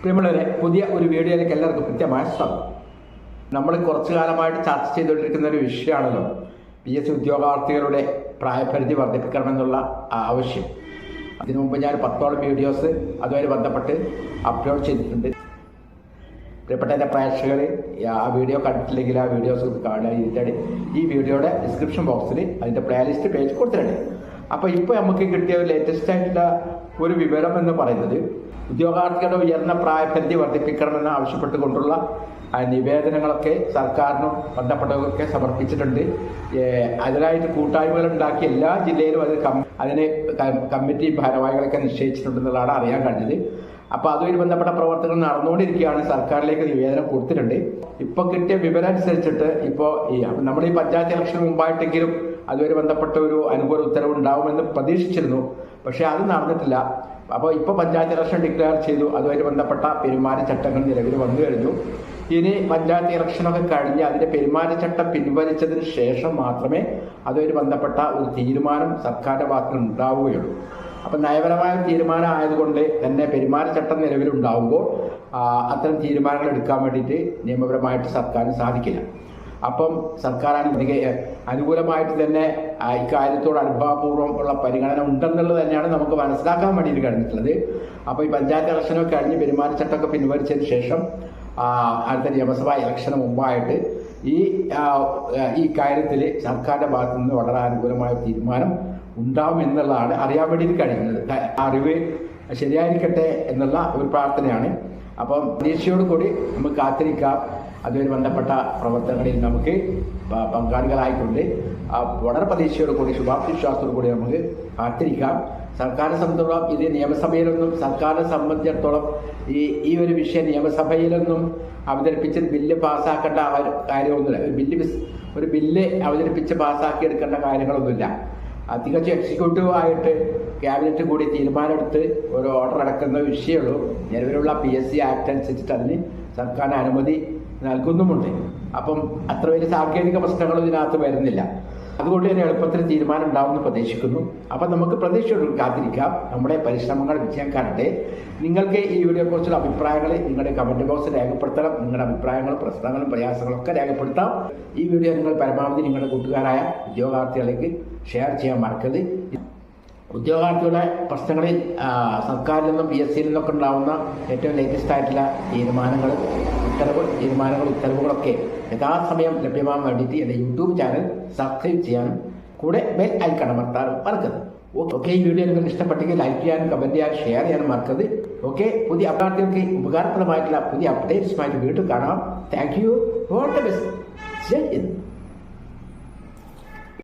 പ്രിയമുള്ളവരെ പുതിയ ഒരു വീഡിയോയിലേക്ക് എല്ലാവർക്കും കൃത്യമായ സ്വാഗതം. നമ്മൾ കുറച്ചു കാലമായിട്ട് ചർച്ച ചെയ്തുകൊണ്ടിരിക്കുന്ന ഒരു വിഷയമാണല്ലോ പി എസ് ഉദ്യോഗാർത്ഥികളുടെ പ്രായപരിധി വർദ്ധിപ്പിക്കണമെന്നുള്ള ആവശ്യം. അതിനു മുമ്പ് ഞാൻ പത്തോളം വീഡിയോസ് അതുമായി ബന്ധപ്പെട്ട് അപ്ലോഡ് ചെയ്തിട്ടുണ്ട്. പ്രിയപ്പെട്ട എന്റെ പ്രേക്ഷകർ ആ വീഡിയോ കണ്ടിട്ടില്ലെങ്കിൽ ആ വീഡിയോസ് കാണുക ഇതിന്റെ ഈ വീഡിയോയുടെ ഡിസ്ക്രിപ്ഷൻ ബോക്സിൽ അതിന്റെ പ്ലേലിസ്റ്റ് പേജ് കൊടുത്തിട്ടുണ്ട്. അപ്പോൾ ഇപ്പോൾ നമുക്ക് കിട്ടിയ ലേറ്റസ്റ്റ് ആയിട്ടുള്ള ഒരു വിവരം എന്ന് പറയുന്നത് ഉദ്യോഗാർത്ഥികളുടെ ഉയർന്ന പ്രായപരിധി വർദ്ധിപ്പിക്കണമെന്ന് ആവശ്യപ്പെട്ടുകൊണ്ടുള്ള നിവേദനങ്ങളൊക്കെ സർക്കാരിനും ബന്ധപ്പെട്ടവർക്കൊക്കെ സമർപ്പിച്ചിട്ടുണ്ട്. അതിനായിട്ട് കൂട്ടായ്മകൾ ഉണ്ടാക്കി എല്ലാ ജില്ലയിലും അത് കം അതിന് കമ്മിറ്റി ഭാരവാഹികളൊക്കെ നിശ്ചയിച്ചിട്ടുണ്ടെന്നുള്ളതാണ് അറിയാൻ കഴിഞ്ഞത്. അപ്പോൾ അതുമായി ബന്ധപ്പെട്ട പ്രവർത്തനങ്ങൾ നടന്നുകൊണ്ടിരിക്കുകയാണ്. സർക്കാരിലേക്ക് നിവേദനം കൊടുത്തിട്ടുണ്ട്. ഇപ്പൊ കിട്ടിയ വിവരം അനുസരിച്ചിട്ട് ഇപ്പോ ഈ ഈ പഞ്ചായത്ത് ഇലക്ഷന് മുമ്പായിട്ടെങ്കിലും അതുമായി ബന്ധപ്പെട്ട ഒരു അനുകൂല ഉത്തരവ് ഉണ്ടാവുമെന്ന് പ്രതീക്ഷിച്ചിരുന്നു. പക്ഷേ അത് നടന്നിട്ടില്ല. അപ്പോൾ ഇപ്പൊ പഞ്ചായത്ത് ഇലക്ഷൻ ഡിക്ലെയർ ചെയ്തു. അതുമായി ബന്ധപ്പെട്ട പെരുമാറ്റച്ചട്ടങ്ങൾ നിലവിൽ വന്നു കഴിഞ്ഞു. ഇനി പഞ്ചായത്ത് ഇലക്ഷനൊക്കെ കഴിഞ്ഞ് അതിന്റെ പെരുമാറ്റച്ചട്ടം പിൻവലിച്ചതിന് ശേഷം മാത്രമേ അതുമായി ബന്ധപ്പെട്ട ഒരു തീരുമാനം സർക്കാരിന്റെ ഭാഗത്തുനിന്ന് ഉണ്ടാവുകയുള്ളൂ. അപ്പം നയപരമായ തീരുമാനം ആയതുകൊണ്ട് തന്നെ പെരുമാറ്റച്ചട്ടം നിലവിലുണ്ടാവുമ്പോൾ അത്തരം തീരുമാനങ്ങൾ എടുക്കാൻ വേണ്ടിയിട്ട് നിയമപരമായിട്ട് സർക്കാരിന് സാധിക്കില്ല. അപ്പം സർക്കാർ അനുമതി അനുകൂലമായിട്ട് തന്നെ ഇക്കാര്യത്തോട് അനുഭാവപൂർവം ഉള്ള പരിഗണന ഉണ്ടെന്നുള്ളത് തന്നെയാണ് നമുക്ക് മനസ്സിലാക്കാൻ വേണ്ടിയിട്ട് കഴിഞ്ഞിട്ടുള്ളത്. അപ്പോൾ ഈ പഞ്ചായത്ത് ഇലക്ഷനൊക്കെ കഴിഞ്ഞ് പെരുമാറ്റച്ചട്ടമൊക്കെ പിൻവലിച്ചതിന് ശേഷം അടുത്ത നിയമസഭാ ഇലക്ഷന് മുമ്പായിട്ട് ഈ ഈ കാര്യത്തിൽ സർക്കാരിന്റെ ഭാഗത്തു നിന്ന് വളരെ അനുകൂലമായ തീരുമാനം ഉണ്ടാവും എന്നുള്ളതാണ് അറിയാൻ വേണ്ടിയിട്ട് കഴിയുന്നത്. അറിവ് ശരിയായിരിക്കട്ടെ എന്നുള്ള ഒരു പ്രാർത്ഥനയാണ്. അപ്പം പ്രതീക്ഷയോട് കൂടി നമുക്ക് കാത്തിരിക്കാം. അതുമായി ബന്ധപ്പെട്ട പ്രവർത്തനങ്ങളിൽ നമുക്ക് പങ്കാളികളായിക്കൊണ്ട് വളരെ പ്രതീക്ഷയോട് കൂടി ശുഭാപ്തി വിശ്വാസത്തോടു കൂടി നമുക്ക് കാത്തിരിക്കാം. സർക്കാരിനെ സംബന്ധിച്ചിടത്തോളം ഇത് നിയമസഭയിലൊന്നും സർക്കാരിനെ സംബന്ധിച്ചിടത്തോളം ഈ ഈ ഒരു വിഷയം നിയമസഭയിലൊന്നും അവതരിപ്പിച്ച് ബില്ല് പാസ്സാക്കേണ്ട കാര്യമൊന്നുമില്ല. ഒരു ബില്ല് ഒരു ബില്ല് അവതരിപ്പിച്ച് പാസ്സാക്കി എടുക്കേണ്ട കാര്യങ്ങളൊന്നുമില്ല. തികച്ചും എക്സിക്യൂട്ടീവ് ആയിട്ട് ക്യാബിനറ്റ് കൂടി തീരുമാനമെടുത്ത് ഒരു ഓർഡർ അടക്കുന്ന വിഷയമുള്ളൂ നിലവിലുള്ള പി എസ് സി ആക്ട് അനുസരിച്ചിട്ട് അതിന് സർക്കാർ അനുമതി നൽകുന്നുമുണ്ട്. അപ്പം അത്ര വലിയ സാങ്കേതിക പ്രശ്നങ്ങളും ഇതിനകത്ത് വരുന്നില്ല. അതുകൊണ്ട് തന്നെ എളുപ്പത്തിൽ തീരുമാനം ഉണ്ടാവുമെന്ന് പ്രതീക്ഷിക്കുന്നു. അപ്പം നമുക്ക് പ്രതീക്ഷയോട് കാത്തിരിക്കാം. നമ്മുടെ പരിശ്രമങ്ങൾ വിജയം കാണട്ടെ. നിങ്ങൾക്ക് ഈ വീഡിയോ കുറിച്ചുള്ള അഭിപ്രായങ്ങൾ നിങ്ങളുടെ കമന്റ് ബോക്സിൽ രേഖപ്പെടുത്തണം. നിങ്ങളുടെ അഭിപ്രായങ്ങളും പ്രശ്നങ്ങളും പ്രയാസങ്ങളും ഒക്കെ രേഖപ്പെടുത്താം. ഈ വീഡിയോ നിങ്ങൾ പരമാവധി നിങ്ങളുടെ കൂട്ടുകാരായ ഉദ്യോഗാർത്ഥികളിലേക്ക് ഷെയർ ചെയ്യാൻ മറക്കരുത്. ഉദ്യോഗാർത്ഥികളുടെ പ്രശ്നങ്ങളിൽ സർക്കാരിൽ നിന്നും പി എസ് സിയിൽ നിന്നൊക്കെ ഉണ്ടാകുന്ന ഏറ്റവും ലേറ്റസ്റ്റ് ആയിട്ടുള്ള തീരുമാനങ്ങൾ ഉത്തരവ് തീരുമാനങ്ങൾ ഉത്തരവുകളൊക്കെ യഥാസമയം ലഭ്യമാകാൻ വേണ്ടിയിട്ട് എന്റെ യൂട്യൂബ് ചാനൽ സബ്സ്ക്രൈബ് ചെയ്യാനും കൂടെ ബെൽ ഐക്കൺ അമർത്താനും മറക്കരുത്. ഓക്കെ ഈ വീഡിയോ നിങ്ങൾക്ക് ഇഷ്ടപ്പെട്ടെങ്കിൽ ലൈക്ക് ചെയ്യാനും കമന്റ് ചെയ്യാനും ഷെയർ ചെയ്യാനും മറക്കരുത്. ഓക്കെ പുതിയ അഭ്യർത്ഥികൾക്ക് ഉപകാരപ്രദമായിട്ടുള്ള പുതിയ അപ്ഡേറ്റ്സുമായിട്ട് വീണ്ടും കാണാം. Thank you all the best Jai Hind